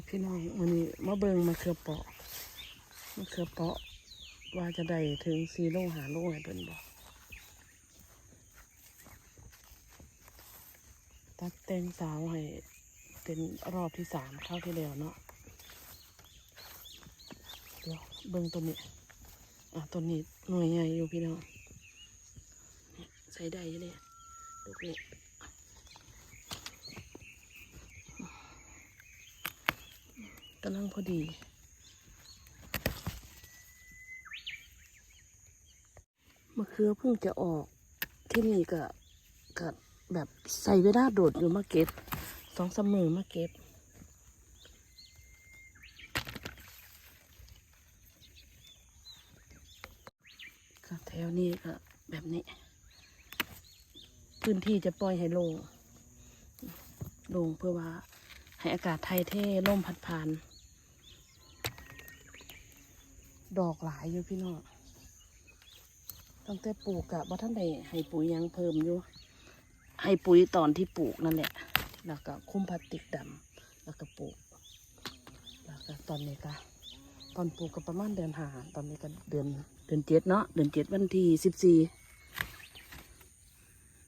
ครับพี่น้องวันนี้มาเบิงมาเขือเปาะมาเขือเปาะ ว่าจะได้ถึงซีโลหาโลให้เพิ่นบอกตัดแต่งสาวให้เป็นรอบที่สามเข้าที่แล้วเนาะเดี๋ยวเบิ่งตัวนี้ อะตัวนี้หน่วยใหญ่อยู่พี่น้องใส่ได้เลยลูกนี้ำลังพอดี มะเขือเพิ่งจะออกที่นี่ก็ก็แบบใส่เวลาโดดอยู่มาเก็บสองสามมือมาเก็บก็แถวนี้ก็แบบนี้ พื้นที่จะปล่อยให้โลงโลงเพื่อว่าให้อากาศไทยเท่ลมพัดผ่าน ดอกหลายอยู่พี่น้องตั้งแต่ปลูกอะบ่ท่านได้ให้ปุ๋ยยังเพิ่มอยู่ ให้ปุ๋ยตอนที่ปลูกนั่นแหละ แล้วก็คุ้มพลาสติกดำแล้วก็ปลูก แล้วก็ตอนนี้ก็ตอนปลูกก็ประมาณเดือนหาตอนนี้ก็เดือนเดือนเจ็ดเนาะเดือนเจ็ดวันที่สิบสี่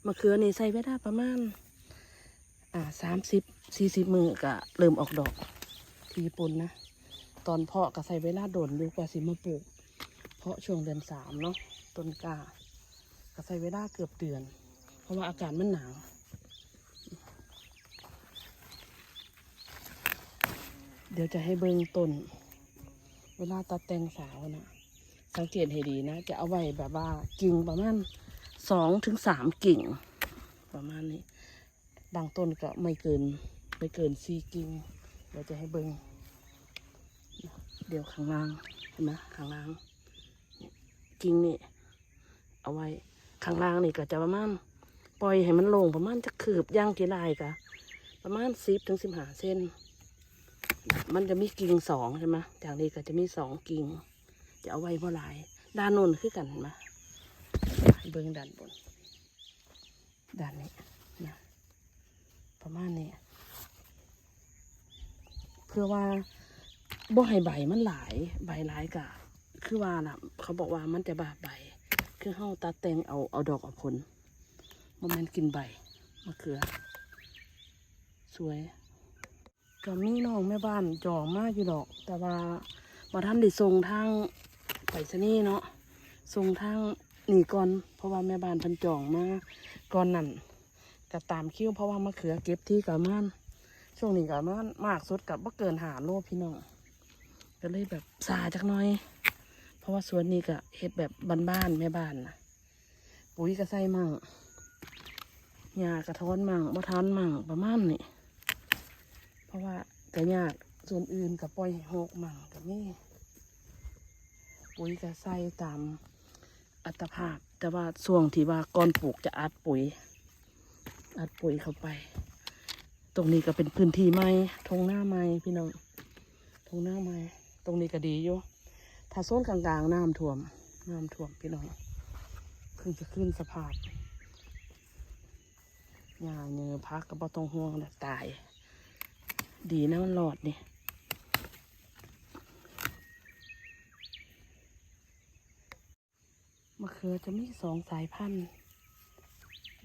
มะเขือนี่ใส่ไว้ได้ประมาณอ่าสามสิบสี่สิบมือก็เริ่มออกดอกทีปุ่นนะ ตอนเพาะก็ใส่เวลาโดนอยู่กว่าสิมาปลูก เพราะช่วงเดือนสามเนาะต้นกาก็ใส่เวลาเกือบเดือน เพราะว่าอากาศมันหนาวเดี๋ยวจะให้เบิ่งต้น เวลาตัดแต่งสาวนะสังเกตให้ดีนะ จะเอาไว้แบบว่ากิ่งประมาณสองถึงสามกิ่ง ประมาณนี้ บางต้นก็ไม่เกิน ไม่เกินสี่กิ่ง เดี๋ยวจะให้เบิ่ง เดียวข้างล่างเห็นไหมข้างล่างกิ่งนี่เอาไว้ข้างล่างนี่ก็จะประมาณปล่อยให้มันลงประมาณจะคืบย่างกี่ลายกะประมาณสิบถึงสิบห้าเซนมันจะมีกิ่งสองใช่ไหมจากนี้ก็จะมีสองกิ่ง จะเอาไว้เมื่อไรด้านโน้นคือกันเห็นไหมเบิ้องด้านบนด้านนี้นะประมาณนี้เพื่อว่า บ่ให้ใบมันหลาย ใบหลายกะคือว่าน่ะเขาบอกว่ามันจะบาดใบ คือเฮาตัดแต่งเอาเอาดอกเอาผลบ่แมันกินใบมะเขือ สวยก็มีน้องแม่บ้านจองมากอยู่ดอก แต่ว่าบ่ท่านได้ส่งทางไปซนี่เนาะส่งทางนี่ก่อน เพราะว่าแม่บ้านเพิ่นจองมาก่อนนั่นก็ตามคิวเพราะว่ามะเขือเก็บที่กะมันช่วงนี้กะมันมากสุดกับบ่เกินหาโลพี่น้อง ก็เลยแบบซาจักหน่อย เพราะว่าสวนนี้ก็เฮ็ดแบบบ้านๆแม่บ้านนะปุ๋ยก็ใส่มั่งหญ้ากระท้อนมั่งมะทานมั่งประมาณนี้เพราะว่าก็ยากส่วนอื่นก็ปล่อยให้หกมั่งก็มีปุ๋ยก็ใส่ตามอัตภาพ แต่ว่าช่วงที่ว่าก่อนปลูกจะอัดปุ๋ย อัดปุ๋ยเข้าไป ตรงนี้ก็เป็นพื้นที่ไม้ทงหน้าไม้พี่น้องทงหน้าไม้ ตรงนี้ก็ดีอยู่ถ้าโซนกลางๆน้ำท่วมน้ำท่วมพี่น้องเพิ่งจะขึ้นสภาพหญ้าเนื้อพักก็บ่ต้องห่วงแหละตาย ดีนะมันหลอดนี่มะเขือจะมีสองสายพันธุ์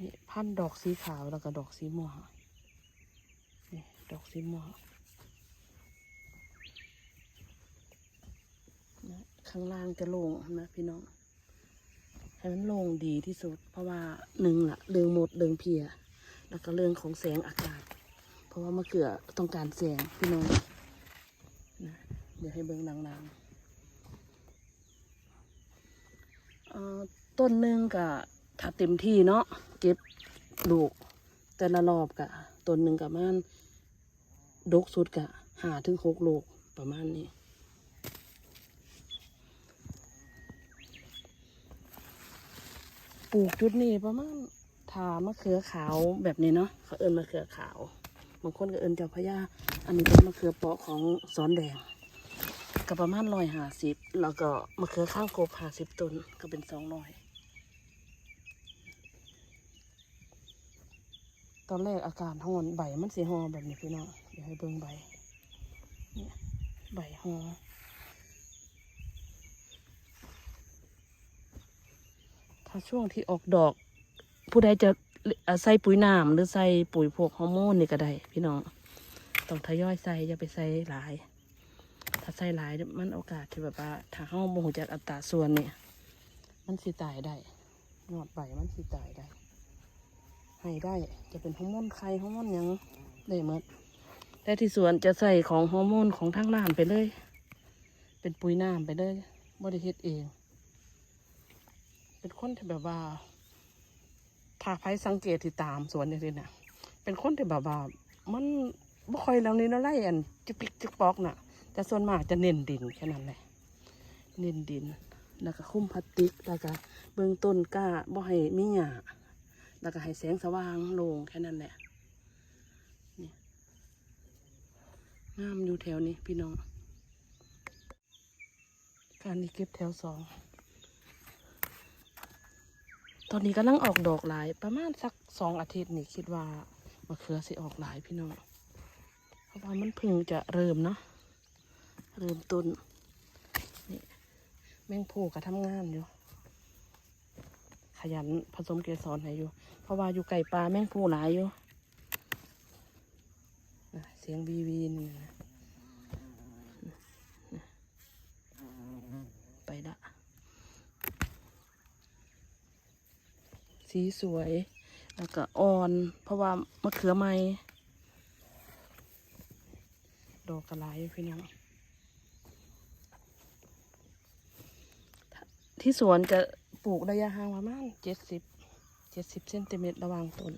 นี่พันธุ์ดอกสีขาวแล้วก็ดอกสีม่วงนี่ดอกสีม่วง นะ ข้างล่างจะโล่งนะพี่น้องให้มันโล่งดีที่สุด เพราะว่าหนึ่งละเรื่องหมดเรื่องเพีย แล้วก็เรื่องของแสงอากาศ เพราะว่ามะเขือต้องการแสงพี่น้องนะเดี๋ยวให้เบิ้งนางๆต้นหนึ่งกะถ้าเต็มที่เนาะเก็บลูกแต่ละรอบกะต้นหนึ่งกะมันดกสุดกะหาถึงหกโลกประมาณนี้ ปลูกจุดนี้ประมาณถามะเขือขาวแบบนี้เนาะเขาเอิญมะเขือขาวบางคนก็เอิญเจ้าพระยาอันนี้เป็นมะเขือเปาะของสอนแดงก็ประมาณร้อยห้าสิบแล้วก็มะเขือข้างกบห้าสิบต้นก็เป็นสองร้อยตอนแรกอากาศร้อนใบมันสีหอแบบนี้พี่น้องเดี๋ยวให้เบิ่งใบเนี่ยใบหอ ถ้าช่วงที่ออกดอก ผู้ใดจะใส่ปุ๋ยน้ำหรือใส่ปุ๋ยพวกฮอร์โมนนี่ก็ได้ พี่น้องต้องทยอยใส่อย่าไปใส่หลาย ถ้าใส่หลายมันโอกาสที่แบบว่าถ้าเฮาโมโหจากอัตราส่วนเนี่ยมันสิตายได้ยอดใบมันสิตายได้ให้ได้จะเป็นฮอร์โมนไข่ฮอร์โมนยังได้หมดแต่ที่สวนจะใส่ของฮอร์โมนของทางร้านไปเลย เป็นปุ๋ยน้ำไปเลยบริเฮ็ดเอง เป็นคนที่แบบว่าถ้าใครสังเกตที่ตามสวนอย่างนี้นะเป็นคนที่แบบว่ามันบ่ค่อยแล้วนี้นะไรอันจิปิกจิปอกน่ะ แต่ส่วนมากจะเน้นดินแค่นั้นแหละเน้นดิน แล้วก็คุ้มพลาสติกแล้วก็เบื้องต้นก้าบ่ให้มีหญ้าแล้วก็ให้แสงสว่างลงแค่นั้นแหละนี่งามอยู่แถวนี้พี่น้อง การนี้เก็บแถวสอง ตอนนี้กำลังออกดอกหลาย ประมาณสักสองอาทิตย์นี่คิดว่ามะเขือสิออกหลายพี่น้องเพราะว่ามันพิ่งจะเริ่มเนาะเริ่มต้นนี่แมงผูก็ทำงานอยู่ ขยันผสมเกสรให้อยู่ เพราะว่าอยู่ไก่ปลาแมงผูหลายอยู่เสียงบีวีนนะไปละ สีสวย แล้วก็อ่อน เพราะว่ามะเขือไม้ดอกกระไลพี่น้องที่สวนจะปลูกระยะห่างประมาณเจ็ดสิบเจ็ดสิบเซนติเมตรระหว่างต้น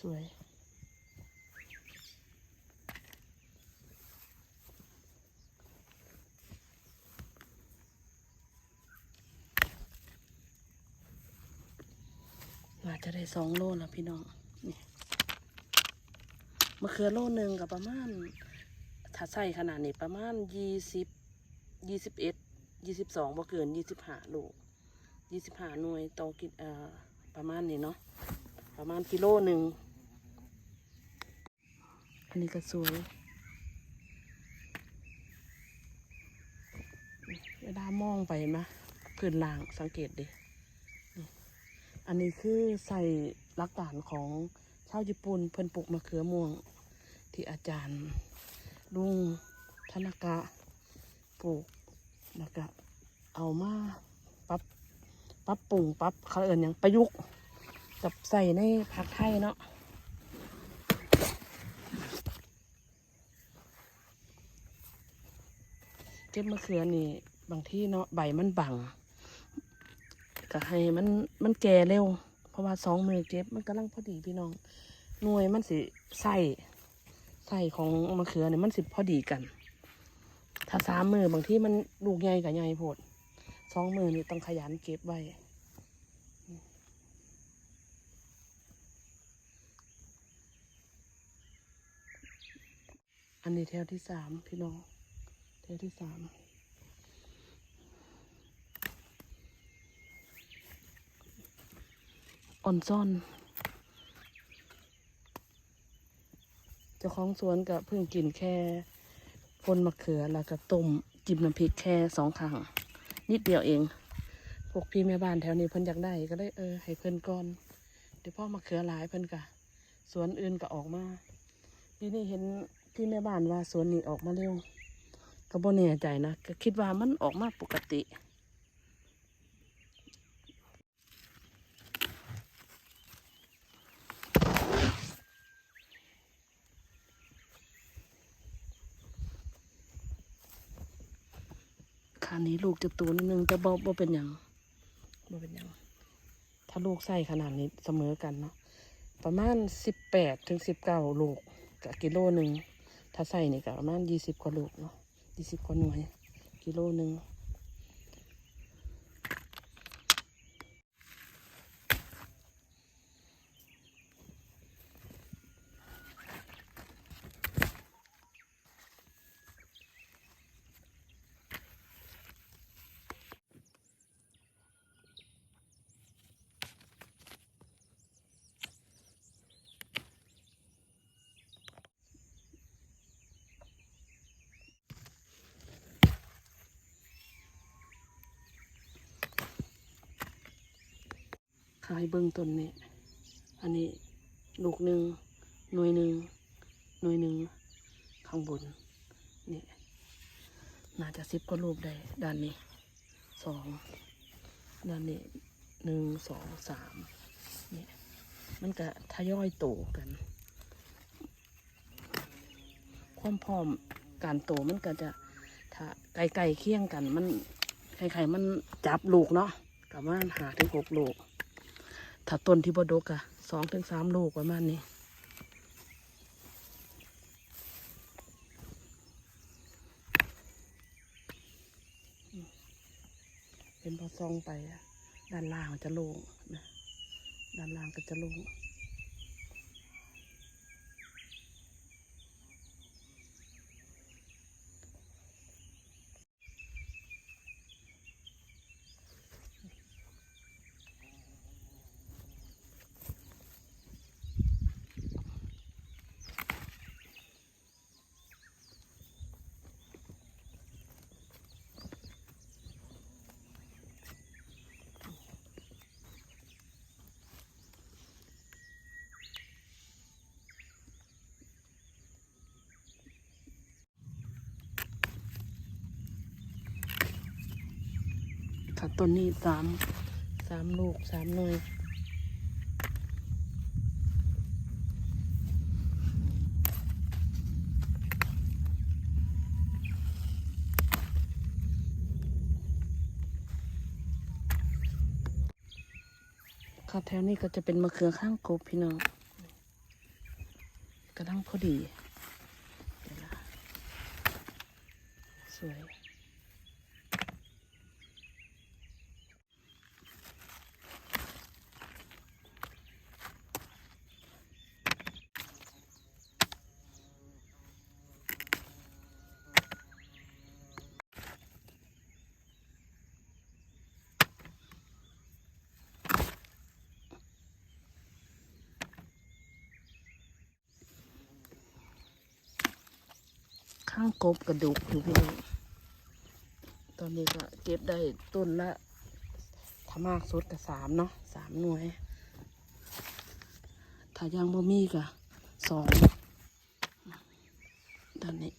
สวย น่าจะได้สองโลแล้วพี่น้องนี่มะเขือโลหนึ่งกับประมาณถ้าใส่ขนาดนี้ประมาณยี่สิบยี่สิบเอ็ดยี่สิบสองบ่เกินยี่สิบห้าโลยี่สิบห้าหน่วยต่อกิเอ่อประมาณนี้เนาะประมาณกิโลหนึ่งอันนี้ก็สวยเวลามองไปเห็นไหมพื้นล่างสังเกตดิ อันนี้คือใส่หลักฐานของชาวญี่ปุ่นเพิ่นปลูกมะเขือม่วง ที่อาจารย์ลุงธนากะปลูกแล้วก็เอามาปรับปรับปรุงปรับเขาเอินหยังประยุกต์กับใส่ในผักไทยเนาะเก็บมะเขือนี่บางที่เนาะใบมันบัง ก็ให้มันมันแก่เร็ว เพราะว่าสองมือเก็บมันกำลังพอดีพี่น้องหน่วยมันสิใส่ใส่ของมะเขือเนี่ยมันสิพอดีกัน ถ้าสามมือบางที่มันลูกใหญ่กับใหญ่โพดสองมือนี่ต้องขยันเก็บไว้อันนี้แถวที่สามพี่น้องแถวที่สาม อ่อนซ่อน เจ้าของสวนก็เพิ่งกินแค่พนมะเขือแล้วก็ต้มจิ้มน้ำพริกแค่สองครั้งนิดเดียวเอง พวกพี่แม่บ้านแถวนี้เพิ่นอยากได้ก็ได้เออให้เพิ่นก่อน เดี๋ยวพ่อมะเขือหลายเพิ่นกะสวนอื่นก็ออกมาปีนี้เห็นพี่แม่บ้านว่าสวนนี้ออกมาเร็วก็บ่แน่ใจนะก็คิดว่ามันออกมาปกติ คานี้ลูกจะตัวนิดนึงแต่บ่บ่เป็นอย่างบ่เป็นอย่างถ้าลูกใส่ขนาดนี้เสมอกันเนาะประมาณสิบแปดถึงสิบเก้าลูกกับกิโลหนึ่งถ้าใส่นี่ก็ประมาณยี่สิบกว่าลูกเนาะยี่สิบกว่าหน่วยกิโลหนึ่ง ขายเบิ้งต้นนี้อันนี้ลูกหนึ่งหน่วยหนึ่งหน่วยหนึ่งข้างบนนี่น่าจะสิบก็รูปได้ด้านนี้สองด้านนี้หนึ่งสองสามนี่มันก็ทยอยโตกัน ความพร้อมการโตมันก็จะถ้าไกลๆเคียงกันมันไข่ๆมันจับลูกเนาะกับว่าหาถึงหกลูก ถ้าต้นที่บดกอะสองถึงสามลูกประมาณนี้เป็นพอซองไปอะด้านล่างจะโล่งนะด้านล่างก็จะโล่ง ค่ะต้นนี้สามสามลูกสามหน่วยค่ะแถวนี้ก็จะเป็นมะเขือข้างกบพี่น้องกระดังพอดีเดี๋ยวนะสวย ข้างกบกระดูกอยู่พี่น้องตอนนี้ก็เก็บได้ต้นละถ้ามากสุดก็สามเนาะสามหน่วย ถ้ายังบ่มีก็สองด้านนี้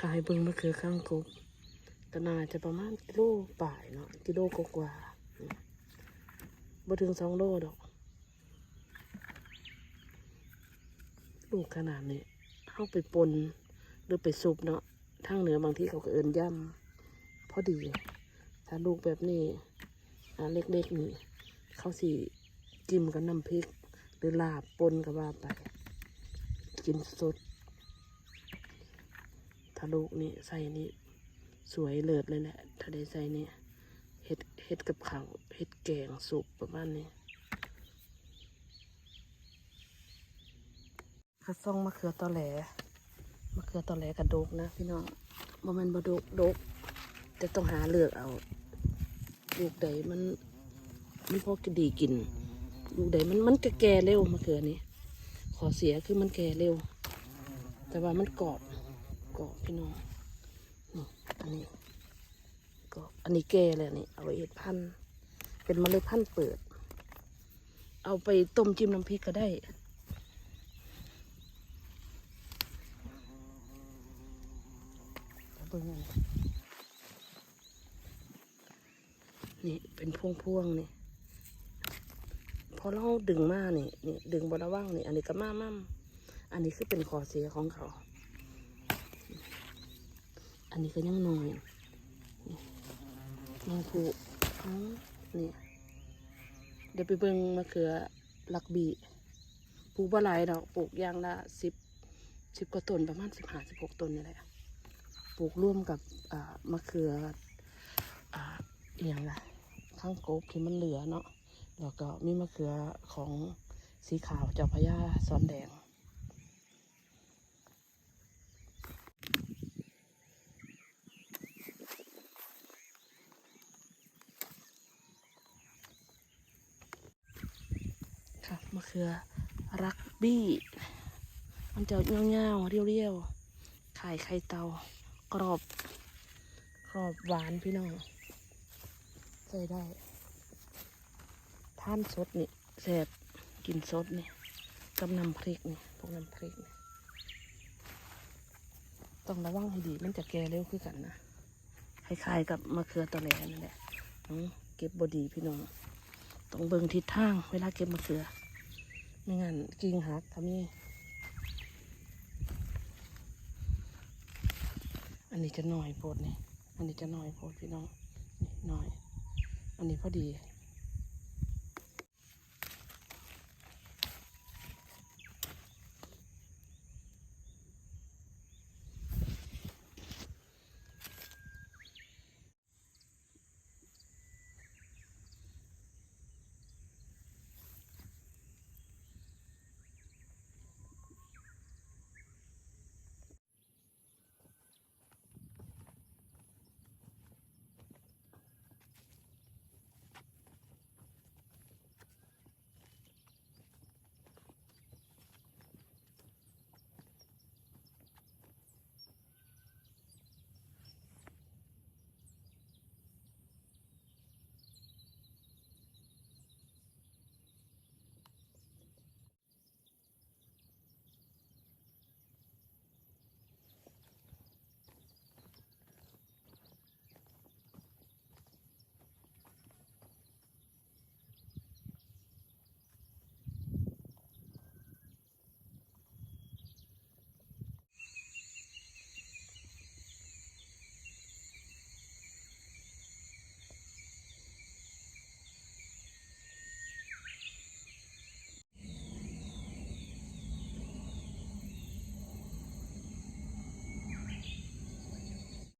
ขายเบิ่งมะเขือข้างกบก็น่าจะประมาณกิโลป่ายเนาะกิโลกว่าบ่ถึงสองโลดอก ลูกขนาดนี้เข้าไปปนหรือไปซุปเนาะทางเหนือบางที่เขาก็เอินย่ำพอดี ถ้าลูกแบบนี้อเล็กๆนี่เขาสิจิ้มกับน้ำพริก หรือลาบปนกับว่าไป กินสดถ้าลูกนี่ใส่นี่สวยเลิศเลยแหละถ้าได้ใส่นี่เห็ดเห็ดกับเขาเห็ดแกงสุปประมาณนี้ ข้าซ่องมะเขือตอแหลมะเขือตอแหลกระดกนะพี่น้องบ่มันบดกดกแต่ต้องหาเลือกเอาลูกใดมันมันพอจะดีกินลูกใดมันมันจะแก่เร็วมะเขือนี้ ขอเสียคือมันแก่เร็ว แต่ว่ามันกรอบกรอบพี่น้องนี่อันนี้กรอบอันนี้แก่เลยนี่เอาไว้เอ็ดพันเป็นเมล็ดพันเปิด เอาไปต้มจิ้มน้ำพริกก็ได้ เบิ่งนี่เป็นพวงพวงๆนี่พอเราดึงมานี่นี่ดึงบระว่างนี่อันนี้ก็มามั่มอันนี้คือเป็นขอเสียของเขา อันนี้ก็ยังน้อยนี่ยังผูกนี่เดี๋ยวไปเบิ่งมะเขือลักบีปลูกบ่หลายดอกปลูกยางละสิบสิบกว่าต้นประมาณสิบห้าสิบหกต้นนี่แหละ ปลูกร่วมกับมะเขืออ่าอหย่างละข้างโกบที่มันเหลือเนาะแล้วก็มีมะเขือของสีขาวเจ้าพระยาซ้อนแดงค่ะมะเขือรักบี้ มันจะเงาๆเรียวๆไข่ไข่เตา กรอบหอบหวานพี่น้องใส่ได้ท่านสดนี่แซ่บกินสดนี่กับน้ำพริกนี่พวกน้ำพริกนี่ต้องระวังให้ดีมันจะแก่เร็วคือกันนะคล้ายๆกับมะเขือตะแหลนั่นแหละเก็บบดีพี่น้องต้องเบิ่งทิศทางเวลาเก็บมะเขือไม่งั้นกิ่งหักทำนี่ อันนี้จะหน่อยโพดนี่ อันนี้จะหน่อยโพดพี่น้องนี่หน่อย อันนี้พอดี